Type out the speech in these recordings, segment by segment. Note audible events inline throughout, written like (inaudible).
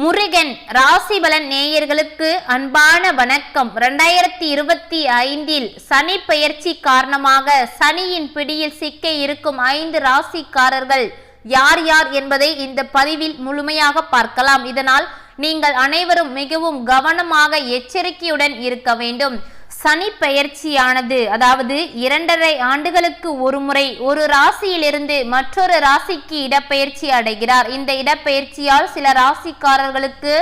முருகன் ராசிபலன் நேயர்களுக்கு அன்பான வணக்கம். ரெண்டாயிரத்தி இருபத்தி ஐந்தில் சனி பெயர்ச்சி காரணமாக சனியின் பிடியில் சிக்க இருக்கும் ஐந்து ராசிக்காரர்கள் யார் யார் என்பதை இந்த பதிவில் முழுமையாக பார்க்கலாம். இதனால் நீங்கள் அனைவரும் மிகவும் கவனமாக எச்சரிக்கையுடன் இருக்க வேண்டும். சனி பெயர்ச்சியானது அதாவது இரண்டரை ஆண்டுகளுக்கு ஒரு முறை ஒரு ராசியிலிருந்து மற்றொரு ராசிக்கு இடப்பெயர்ச்சி அடைகிறார். இந்த இடப்பெயர்ச்சியால் சில ராசிக்காரர்களுக்கு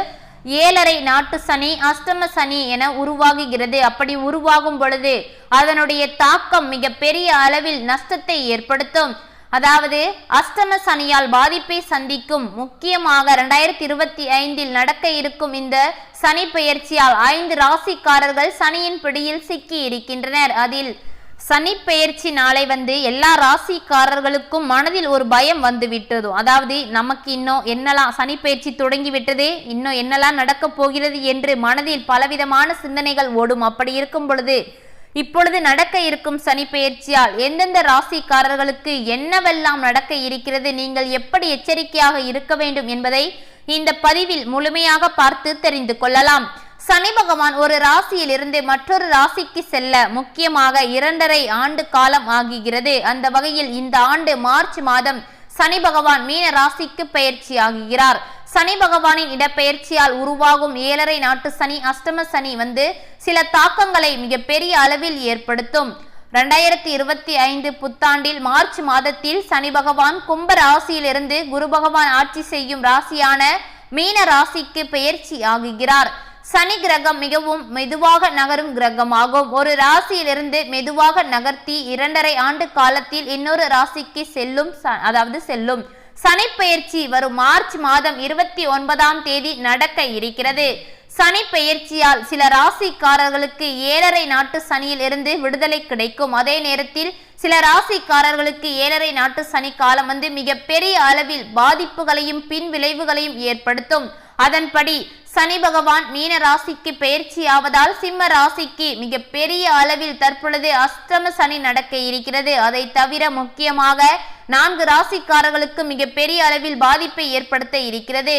ஏழரை நாட்டு சனி அஷ்டம சனி என உருவாகுகிறது. அப்படி உருவாகும் பொழுது அதனுடைய தாக்கம் மிக பெரிய அளவில் நஷ்டத்தை ஏற்படுத்தும். அதாவது அஷ்டம சனியால் பாதிப்பை சந்திக்கும் முக்கியமாக இரண்டாயிரத்தி இருபத்தி ஐந்தில் நடக்க இருக்கும் இந்த சனி பெயர்ச்சியால் ஐந்து ராசிக்காரர்கள் சனியின் பிடியில் சிக்கி இருக்கின்றனர். அதில் சனி பெயர்ச்சி நாளை வந்து எல்லா ராசிக்காரர்களுக்கும் மனதில் ஒரு பயம் வந்து விட்டது அதாவது நமக்கு இன்னும் என்னெல்லாம் சனி பெயர்ச்சி தொடங்கி விட்டது இன்னும் என்னெல்லாம் நடக்கப் போகிறது என்று மனதில் பலவிதமான சிந்தனைகள் ஓடும். அப்படி இருக்கும் பொழுது இப்பொழுது நடக்க இருக்கும் சனி பெயர்ச்சியால் எந்தெந்த ராசிக்காரர்களுக்கு என்னவெல்லாம் நடக்க இருக்கிறது நீங்கள் எப்படி எச்சரிக்கையாக இருக்க வேண்டும் என்பதை இந்த பதிவில் முழுமையாக பார்த்து தெரிந்து கொள்ளலாம். சனி பகவான் ஒரு ராசியிலிருந்து மற்றொரு ராசிக்கு செல்ல முக்கியமாக இரண்டரை ஆண்டு காலம் ஆகுகிறது. அந்த வகையில் இந்த ஆண்டு மார்ச் மாதம் சனி பகவான் மீன ராசிக்கு பயிற்சி ஆகுகிறார். சனி பகவானின் இடப்பெயர்ச்சியால் உருவாகும் ஏழரை நாட்டு சனி அஷ்டம சனி வந்து சில தாக்கங்களை மிகப்பெரிய அளவில் ஏற்படுத்தும். ரெண்டாயிரத்தி இருபத்தி ஐந்து புத்தாண்டில் மார்ச் மாதத்தில் சனி பகவான் கும்ப ராசியிலிருந்து குரு பகவான் ஆட்சி செய்யும் ராசியான மீன ராசிக்கு பெயர்ச்சி ஆகுகிறார். சனி கிரகம் மிகவும் மெதுவாக நகரும் கிரகமாகும். ஒரு ராசியிலிருந்து மெதுவாக நகர்த்தி இரண்டரை ஆண்டு காலத்தில் இன்னொரு ராசிக்கு செல்லும் அதாவது செல்லும். சனிப்பெயர்ச்சி வரும் மார்ச் மாதம் இருபத்தி ஒன்பதாம் தேதி நடக்க இருக்கிறது. சனி பெயர்ச்சியால் சில ராசிக்காரர்களுக்கு ஏழரை நாட்டு சனியில் இருந்து விடுதலை கிடைக்கும். அதே நேரத்தில் சில ராசிக்காரர்களுக்கு ஏழரை நாட்டு சனி காலம் வந்து மிக பெரிய அளவில் பாதிப்புகளையும் பின் விளைவுகளையும் ஏற்படுத்தும். அதன்படி சனி பகவான் மீன ராசிக்கு பெயர்ச்சி ஆவதால் சிம்ம ராசிக்கு மிக பெரிய அளவில் தற்பொழுது அஷ்டம சனி நடக்க இருக்கிறது. அதை தவிர முக்கியமாக நான்கு ராசிக்காரர்களுக்கு மிக பெரிய அளவில் பாதிப்பை ஏற்படுத்த இருக்கிறது.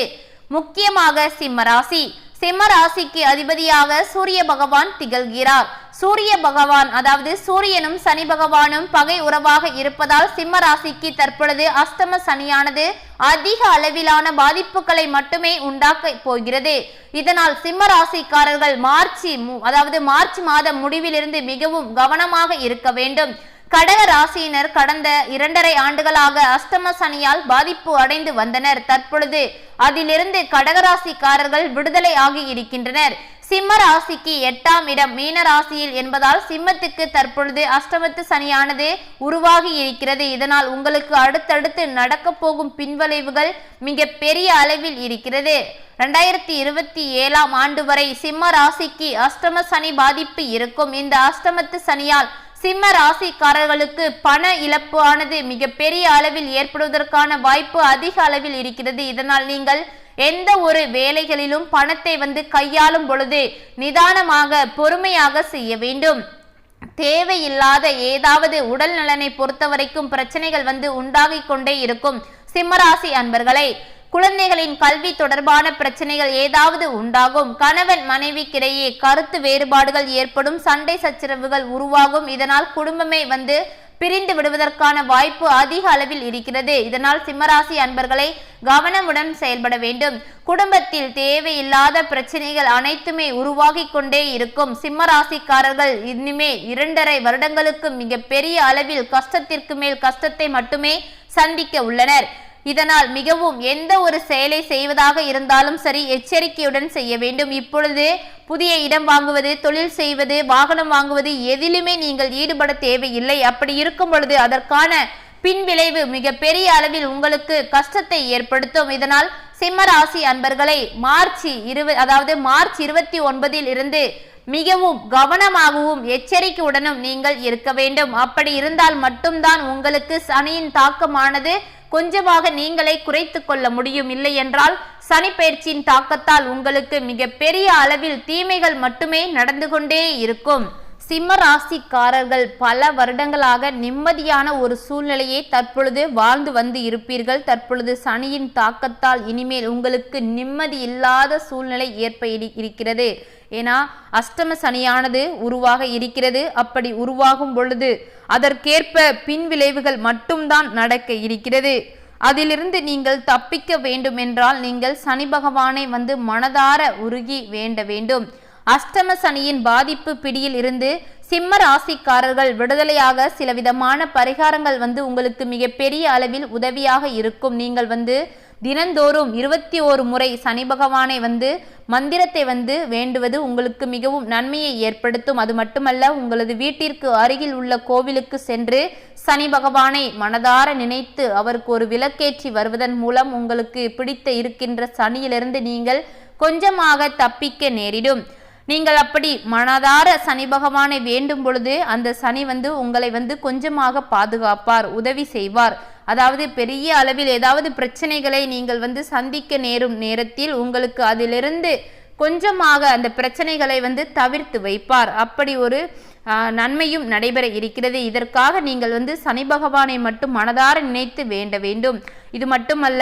முக்கியமாக சிம்ம ராசி. சிம்ம ராசிக்கு அதிபதியாக சூரிய பகவான் திகழ்கிறார். சூரிய பகவான் அதாவது சூரியனும் சனி பகவானும் பகை உறவாக இருப்பதால் சிம்ம ராசிக்கு தற்பொழுது அஸ்தம சனியானது அதிக அளவிலான பாதிப்புகளை மட்டுமே உண்டாக்க போகிறது. இதனால் சிம்ம ராசிக்காரர்கள் மார்ச் அதாவது மார்ச் மாத முடிவிலிருந்து மிகவும் கவனமாக இருக்க வேண்டும். கடக ராசியினர் கடந்த இரண்டரை ஆண்டுகளாக அஸ்தம சனியால் பாதிப்பு அடைந்து வந்தனர். தற்பொழுது அதிலிருந்து கடகராசிக்காரர்கள் விடுதலை ஆகி இருக்கின்றனர். சிம்ம ராசிக்கு எட்டாம் இடம் மீன ராசியில் என்பதால் சிம்மத்துக்கு தற்பொழுது அஷ்டமத்து சனியானது உருவாகி இருக்கிறது. இதனால் உங்களுக்கு அடுத்தடுத்து நடக்க போகும் பின்விளைவுகள் மிக பெரிய அளவில் இருக்கிறது. ரெண்டாயிரத்தி இருபத்தி ஏழாம் ஆண்டு வரை சிம்ம ராசிக்கு அஷ்டம சனி பாதிப்பு இருக்கும். இந்த அஷ்டமத்து சனியால் சிம்ம ராசிக்காரர்களுக்கு பண இழப்பு ஆனது மிகப்பெரிய அளவில் ஏற்படுவதற்கான வாய்ப்பு அதிக அளவில் இருக்கிறது. இதனால் நீங்கள் எந்த ஒரு வேலைகளிலும் பணத்தை வந்து கையாளும் பொழுது நிதானமாக பொறுமையாக செய்ய வேண்டும். தேவையில்லாத ஏதாவது உடல் நலனை பொறுத்த வரைக்கும் பிரச்சனைகள் வந்து உண்டாகிக் கொண்டே இருக்கும். சிம்மராசி அன்பர்களை குழந்தைகளின் கல்வி தொடர்பான பிரச்சனைகள் ஏதாவது உண்டாகும். கணவன் மனைவிக்கிடையே கருத்து வேறுபாடுகள் ஏற்படும். சண்டை சச்சரவுகள் உருவாகும். இதனால் குடும்பமே வந்து பிரிந்து விடுவதற்கான வாய்ப்பு அதிக அளவில் இருக்கிறது. இதனால் சிம்மராசி அன்பர்களை கவனமுடன் செயல்பட வேண்டும். குடும்பத்தில் தேவையில்லாத பிரச்சனைகள் அனைத்துமே உருவாகி கொண்டே இருக்கும். சிம்மராசிக்காரர்கள் இனிமே இரண்டரை வருடங்களுக்கு மிக பெரிய அளவில் கஷ்டத்திற்கு மேல் கஷ்டத்தை மட்டுமே சந்திக்க உள்ளனர். இதனால் மிகவும் எந்த ஒரு செயலை செய்வதாக இருந்தாலும் சரி எச்சரிக்கையுடன் செய்ய வேண்டும். இப்பொழுது புதிய இடம் வாங்குவது தொழில் செய்வது வாகனம் வாங்குவது எதிலுமே நீங்கள் ஈடுபட தேவையில்லை. அப்படி இருக்கும் பொழுது அதற்கான பின்விளைவு மிக பெரிய அளவில் உங்களுக்கு கஷ்டத்தை ஏற்படுத்தும். இதனால் சிம்மராசி அன்பர்களை மார்ச் இருவ அதாவது மார்ச் இருபத்தி ஒன்பதில் இருந்து மிகவும் கவனமாகவும் எச்சரிக்கையுடனும் நீங்கள் இருக்க வேண்டும். அப்படி இருந்தால் மட்டும்தான் உங்களுக்கு சனியின் தாக்கமானது கொஞ்சமாக நீங்களே குறைத்து கொள்ள முடியும் இல்லை என்றால் சனி பயிற்சியின் தாக்கத்தால் உங்களுக்கு மிக பெரிய அளவில் தீமைகள் மட்டுமே நடந்து கொண்டே இருக்கும். சிம்ம ராசிக்காரர்கள் பல வருடங்களாக நிம்மதியான ஒரு சூழ்நிலையை தற்பொழுது வாழ்ந்து வந்து இருப்பீர்கள். தற்பொழுது சனியின் தாக்கத்தால் இனிமேல் உங்களுக்கு நிம்மதி இல்லாத சூழ்நிலை ஏற்ப இருக்கிறது. ஏன்னா அஷ்டம சனியானது உருவாக இருக்கிறது. அப்படி உருவாகும் பொழுது அதற்கேற்ப பின்விளைவுகள் மட்டும்தான் நடக்க இருக்கிறது. அதிலிருந்து நீங்கள் தப்பிக்க வேண்டும் என்றால் நீங்கள் சனி பகவானை வந்து மனதார உருகி வேண்ட வேண்டும். அஷ்டம சனியின் பாதிப்பு பிடியில் இருந்து சிம்ம ராசிக்காரர்கள் விடுதலையாக சில விதமான பரிகாரங்கள் வந்து உங்களுக்கு மிகப்பெரிய அளவில் உதவியாக இருக்கும். நீங்கள் வந்து தினந்தோறும் இருபத்தி ஓரு முறை சனி பகவானை வந்து மந்திரத்தை வந்து வேண்டுவது உங்களுக்கு மிகவும் நன்மையை ஏற்படுத்தும். அது மட்டுமல்ல உங்களது வீட்டிற்கு அருகில் உள்ள கோவிலுக்கு சென்று சனி பகவானை மனதார நினைத்து அவருக்கு ஒரு விளக்கேற்றி வருவதன் மூலம் உங்களுக்கு பிடித்த இருக்கின்ற சனியிலிருந்து நீங்கள் கொஞ்சமாக தப்பிக்க நேரிடும். நீங்கள் அப்படி மனதார சனி பகவானை வேண்டும் பொழுது அந்த சனி வந்து உங்களை வந்து கொஞ்சமாக பாதுகாப்பார் உதவி செய்வார். அதாவது பெரிய அளவில் ஏதாவது பிரச்சனைகளை நீங்கள் வந்து சந்திக்க நேரும் நேரத்தில் உங்களுக்கு அதிலிருந்து கொஞ்சமாக அந்த பிரச்சனைகளை வந்து தவிர்த்து வைப்பார். அப்படி ஒரு நன்மையும் நடைபெற இருக்கிறது. இதற்காக நீங்கள் வந்து சனி பகவானை மட்டும் மனதார நினைத்து வேண்ட வேண்டும். இது மட்டுமல்ல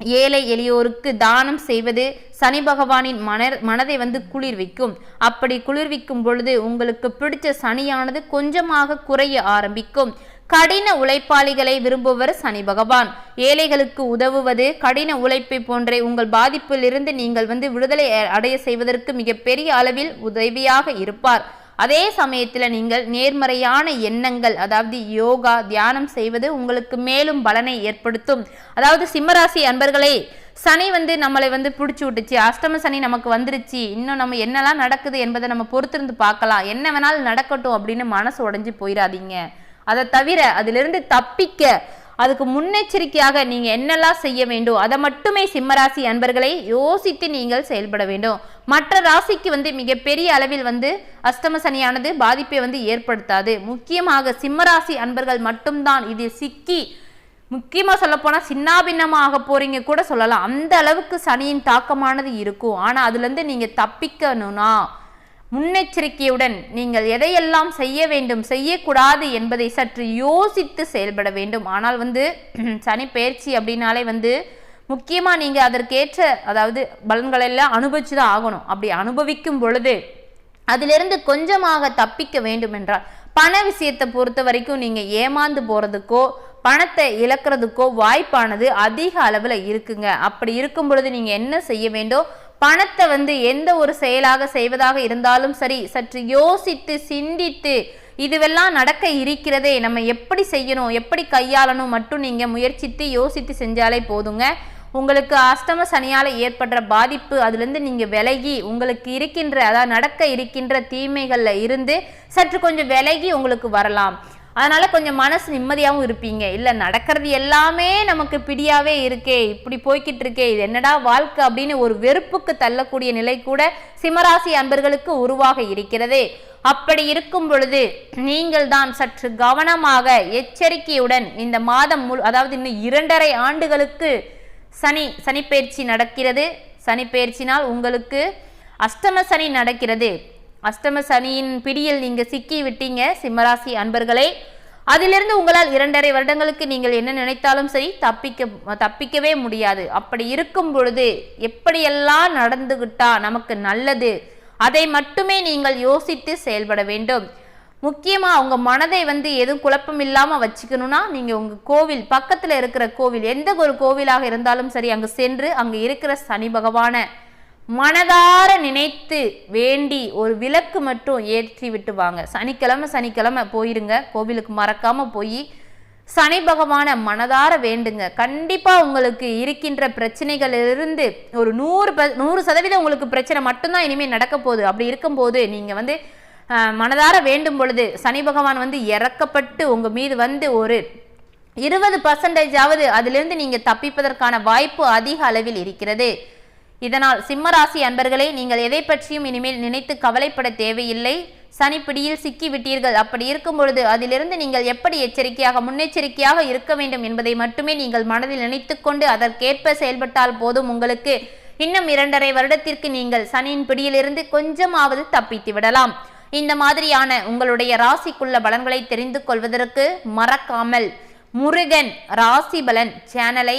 ஏழை எளியோருக்கு தானம் செய்வது சனி பகவானின் மன மனதை வந்து குளிர்விக்கும். அப்படி குளிர்விக்கும் பொழுது உங்களுக்கு பிடிச்ச சனியானது கொஞ்சமாக குறைய ஆரம்பிக்கும். கடின உழைப்பாளிகளை விரும்புவர் சனி பகவான். ஏழைகளுக்கு உதவுவது கடின உழைப்பை போன்றே உங்கள் பாதிப்பிலிருந்து நீங்கள் வந்து விடுதலை அடைய செய்வதற்கு மிகப்பெரிய அளவில் உதவியாக இருப்பார். அதே சமயத்தில் நீங்கள் நேர்மறையான எண்ணங்கள் அதாவது யோகா தியானம் செய்வது உங்களுக்கு மேலும் பலனை ஏற்படுத்தும். அதாவது சிம்மராசி அன்பர்களே சனி வந்து நம்மளை வந்து பிடிச்சி விட்டுச்சு அஷ்டம சனி நமக்கு வந்துருச்சு இன்னும் நம்ம என்னெல்லாம் நடக்குது என்பதை நம்ம பொறுத்திருந்து பார்க்கலாம். என்ன வேணாலும் நடக்கட்டும் அப்படின்னு மனசு உடஞ்சி போயிடாதீங்க அதை தவிர அதிலிருந்து தப்பிக்க அதுக்கு முன்னெச்சரிக்கையாக நீங்கள் என்னெல்லாம் செய்ய வேண்டும்? அதை மட்டுமே சிம்மராசி அன்பர்களை யோசித்து நீங்கள் செயல்பட வேண்டும். மற்ற ராசிக்கு வந்து மிகப்பெரிய அளவில் வந்து அஷ்டம சனியானது பாதிப்பை வந்து ஏற்படுத்தாது. முக்கியமாக சிம்மராசி அன்பர்கள் மட்டும்தான் இது சிக்கி முக்கியமாக சொல்லப்போனால் சின்னாபின்னமாக போகிறீங்க கூட சொல்லலாம். அந்த அளவுக்கு சனியின் தாக்கமானது இருக்கும். ஆனால் அதுலேருந்து நீங்கள் தப்பிக்கணும்னா முன்னெச்சரிக்கையுடன் நீங்கள் எதையெல்லாம் செய்ய வேண்டும் செய்யக்கூடாது என்பதை சற்று யோசித்து செயல்பட வேண்டும். ஆனால் வந்து (clears throat) சனி பயிற்சி அப்படின்னாலே வந்து முக்கியமாக நீங்கள் அதற்கேற்ற அதாவது பலன்களெல்லாம் அனுபவிச்சு தான் ஆகணும். அப்படி அனுபவிக்கும் பொழுது அதிலிருந்து கொஞ்சமாக தப்பிக்க வேண்டும் என்றால் பண விஷயத்தை பொறுத்த வரைக்கும் நீங்கள் ஏமாந்து போகிறதுக்கோ பணத்தை இழக்கிறதுக்கோ வாய்ப்பானது அதிக அளவில் இருக்குங்க. அப்படி இருக்கும் பொழுது நீங்கள் என்ன செய்ய வேண்டும்? பணத்தை வந்து எந்த ஒரு செயலாக செய்வதாக இருந்தாலும் சரி சற்று யோசித்து சிந்தித்து இதுவெல்லாம் நடக்க இருக்கிறதே நம்ம எப்படி செய்யணும் எப்படி கையாளணும் மட்டும் நீங்கள் முயற்சித்து யோசித்து செஞ்சாலே போதுங்க. உங்களுக்கு அஷ்டம சனியால் ஏற்படுற பாதிப்பு அதுலேருந்து நீங்கள் விலகி உங்களுக்கு இருக்கின்ற அதாவது நடக்க இருக்கின்ற தீமைகளில் இருந்து சற்று கொஞ்சம் விலகி உங்களுக்கு வரலாம். அதனால் கொஞ்சம் மனசு நிம்மதியாகவும் இருப்பீங்க. இல்லை நடக்கிறது எல்லாமே நமக்கு பிடியாகவே இருக்கே இப்படி போய்கிட்டு இருக்கே இது என்னடா வாழ்க்கை அப்படின்னு ஒரு வெறுப்புக்கு தள்ளக்கூடிய நிலை கூட சிம்மராசி அன்பர்களுக்கு உருவாக இருக்கிறது. அப்படி இருக்கும் பொழுது நீங்கள் தான் சற்று கவனமாக எச்சரிக்கையுடன் இந்த மாதம் முழு அதாவது இன்னும் இரண்டரை ஆண்டுகளுக்கு சனி சனிப்பயிற்சி நடக்கிறது. சனிப்பயிற்சினால் உங்களுக்கு அஷ்டம சனி நடக்கிறது. அஷ்டம சனியின் பிடியில் நீங்கள் சிக்கி விட்டீங்க சிம்மராசி அன்பர்களே. அதிலிருந்து உங்களால் இரண்டரை வருடங்களுக்கு நீங்கள் என்ன நினைத்தாலும் சரி தப்பிக்க தப்பிக்கவே முடியாது. அப்படி இருக்கும் பொழுது எப்படியெல்லாம் நடந்துகிட்டா நமக்கு நல்லது அதை மட்டுமே நீங்கள் யோசித்து செயல்பட வேண்டும். முக்கியமாக உங்கள் மனதை வந்து எதுவும் குழப்பம் இல்லாமல் வச்சுக்கணும்னா நீங்கள் உங்கள் கோவில் பக்கத்தில் இருக்கிற கோவில் எந்த ஒரு கோவிலாக இருந்தாலும் சரி அங்கே சென்று அங்கே இருக்கிற சனி பகவானை மனதார நினைத்து வேண்டி ஒரு விளக்கு மட்டும் ஏற்றி விட்டு வாங்க. சனிக்கிழமை சனிக்கிழமை போயிருங்க. கோவிலுக்கு மறக்காமல் போய் சனி பகவானை மனதார வேண்டுங்க. கண்டிப்பாக உங்களுக்கு இருக்கின்ற பிரச்சனைகளிலிருந்து ஒரு நூறு ப நூறு சதவீதம் உங்களுக்கு பிரச்சனை மட்டும்தான் இனிமேல் நடக்க போகுது. அப்படி இருக்கும்போது நீங்கள் வந்து மனதார வேண்டும் பொழுது சனி பகவான் வந்து இறக்கப்பட்டு உங்கள் மீது வந்து ஒரு இருபது பர்சன்டேஜாவது அதிலிருந்து நீங்கள் தப்பிப்பதற்கான வாய்ப்பு அதிக அளவில் இருக்கிறது. இதனால் சிம்மராசி அன்பர்களே நீங்கள் எதை பற்றியும் இனிமேல் நினைத்து கவலைப்பட தேவையில்லை. சனிப்பிடியில் சிக்கிவிட்டீர்கள். அப்படி இருக்கும் பொழுது அதிலிருந்து நீங்கள் எப்படி எச்சரிக்கையாக முன்னெச்சரிக்கையாக இருக்க வேண்டும் என்பதை மட்டுமே நீங்கள் மனதில் நினைத்துக்கொண்டு அதற்கேற்ப செயல்பட்டால் போதும் உங்களுக்கு. இன்னும் இரண்டரை வருடத்திற்கு நீங்கள் சனியின் பிடியிலிருந்து கொஞ்சமாவது தப்பித்து விடலாம். இந்த மாதிரியான உங்களுடைய ராசிக்குள்ள பலன்களை தெரிந்து கொள்வதற்கு மறக்காமல் முருகன் ராசி பலன் சேனலை